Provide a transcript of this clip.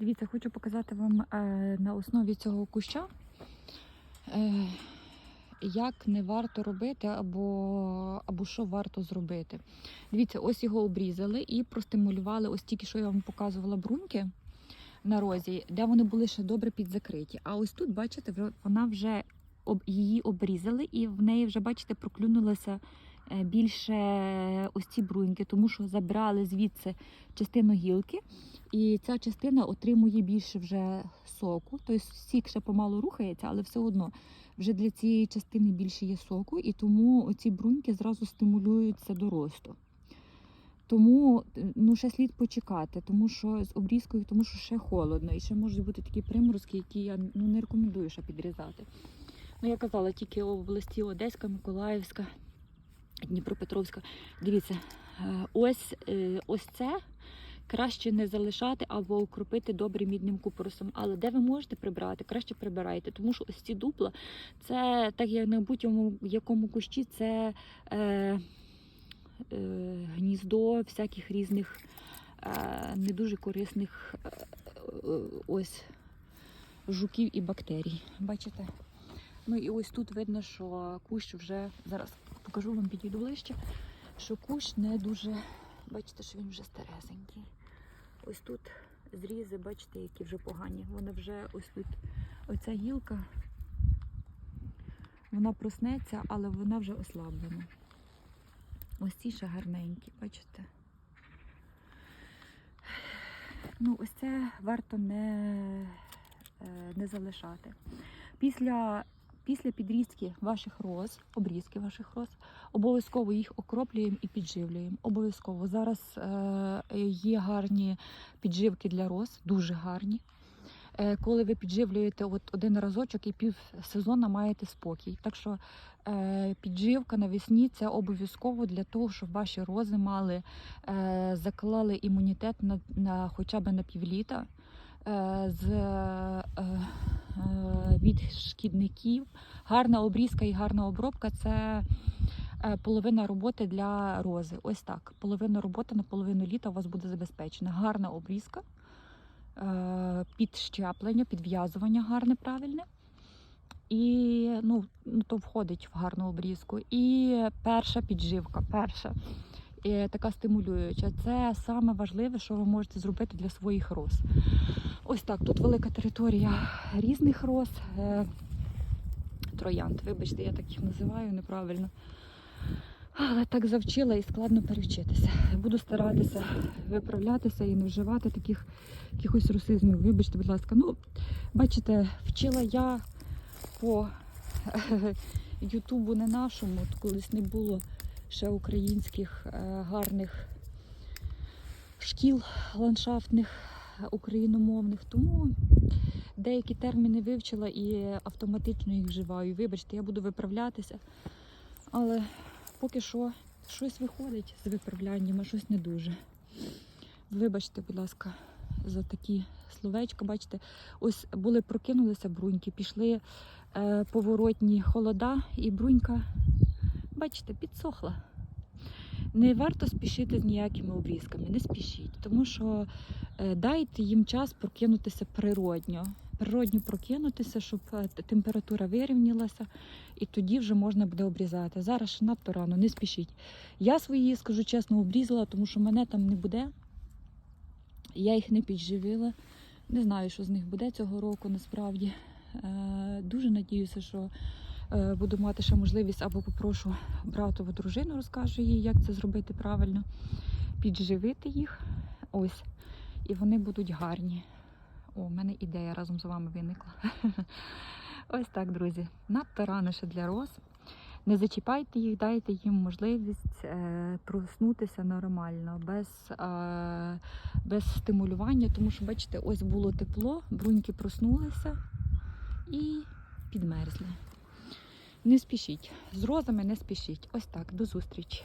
Дивіться, хочу показати вам е, на основі цього куща, е, як не варто робити або, або що варто зробити. Дивіться, ось його обрізали і простимулювали, ось тільки що я вам показувала бруньки на розі, де вони були ще добре підзакриті. А ось тут, бачите, вона вже її обрізали, і в неї вже, бачите, проклюнулося е, більше ось ці бруньки, тому що забрали звідси частину гілки. І ця частина отримує більше вже соку. Тобто сік ще помалу рухається, але все одно вже для цієї частини більше є соку, і тому ці бруньки зразу стимулюються до росту. Тому е, ну, ще слід почекати, тому що з обрізкою, тому що ще холодно, і ще можуть бути такі приморозки, які я ну, не рекомендую ще підрізати. Ну, я казала, тільки області Одеська, Миколаївська, Дніпропетровська. Дивіться, е, ось, е, ось це краще не залишати або укропити добре мідним купоросом. Але де ви можете прибрати, краще прибирайте, тому що ось ці дупла, це так як на будь-якому якому кущі, це е, е, гніздо всяких різних е, не дуже корисних е, е, ось жуків і бактерій. Бачите? Ну і ось тут видно, що кущ вже зараз покажу вам, підійду ближче, що кущ не дуже. Бачите, що він вже старесенький. Ось тут зрізи, бачите, які вже погані. Вони вже ось тут оця гілка, вона проснеться, але вона вже ослаблена. Ось ці ще гарненькі, бачите? Ну, ось це варто не, е, не залишати. Після, після підрізки ваших роз, обрізки ваших роз, обов'язково їх окроплюємо і підживлюємо. Обов'язково. Зараз е, є гарні підживки для роз, дуже гарні. Е, коли ви підживлюєте от один разочок і пів сезону маєте спокій. Так що е, підживка навесні це обов'язково для того, щоб ваші рози мали, е, заклали імунітет на, на хоча б на півліта. Е, З, е, е, від шкідників. Гарна обрізка і гарна обробка це половина роботи для рози. Ось так. Половина роботи на половину літа у вас буде забезпечена. Гарна обрізка, підщеплення, підв'язування гарне, правильне. І ну, то входить в гарну обрізку. І перша підживка, перша така стимулююча. Це саме важливе, що ви можете зробити для своїх роз. Ось так, тут велика територія різних роз. Е, Троянд, вибачте, я так їх називаю неправильно. Але так завчила і складно перевчитися. Буду старатися виправлятися і не вживати таких якихось русизмів. Вибачте, будь ласка. Ну, бачите, вчила я по Ютубу не нашому, от колись не було ще українських е, гарних шкіл ландшафтних е, україномовних. Тому деякі терміни вивчила і автоматично їх вживаю. Вибачте, я буду виправлятися. Але поки що щось виходить з виправлянням, а щось не дуже. Вибачте, будь ласка, за такі словечка. Бачите, ось були прокинулися бруньки, пішли е, поворотні холода, і брунька, бачите, підсохла. Не варто спішити з ніякими обрізками, не спішіть, тому що е, дайте їм час прокинутися природньо. Природньо прокинутися, щоб е, температура вирівнялася, і тоді вже можна буде обрізати. Зараз ще надто рано, не спішіть. Я свої, скажу чесно, обрізала, тому що мене там не буде. Я їх не підживила. Не знаю, що з них буде цього року насправді. Е, Дуже надіюся, що буду мати ще можливість або попрошу братову дружину, розкажу їй, як це зробити правильно, підживити їх. Ось. І вони будуть гарні. О, у мене ідея разом з вами виникла. Ось так, друзі. Надто рано ще для роз. Не зачіпайте їх, дайте їм можливість е, проснутися нормально, без, е, без стимулювання, тому що, бачите, ось було тепло, бруньки проснулися і підмерзли. Не спішіть. З розами не спішіть. Ось так, до зустрічі.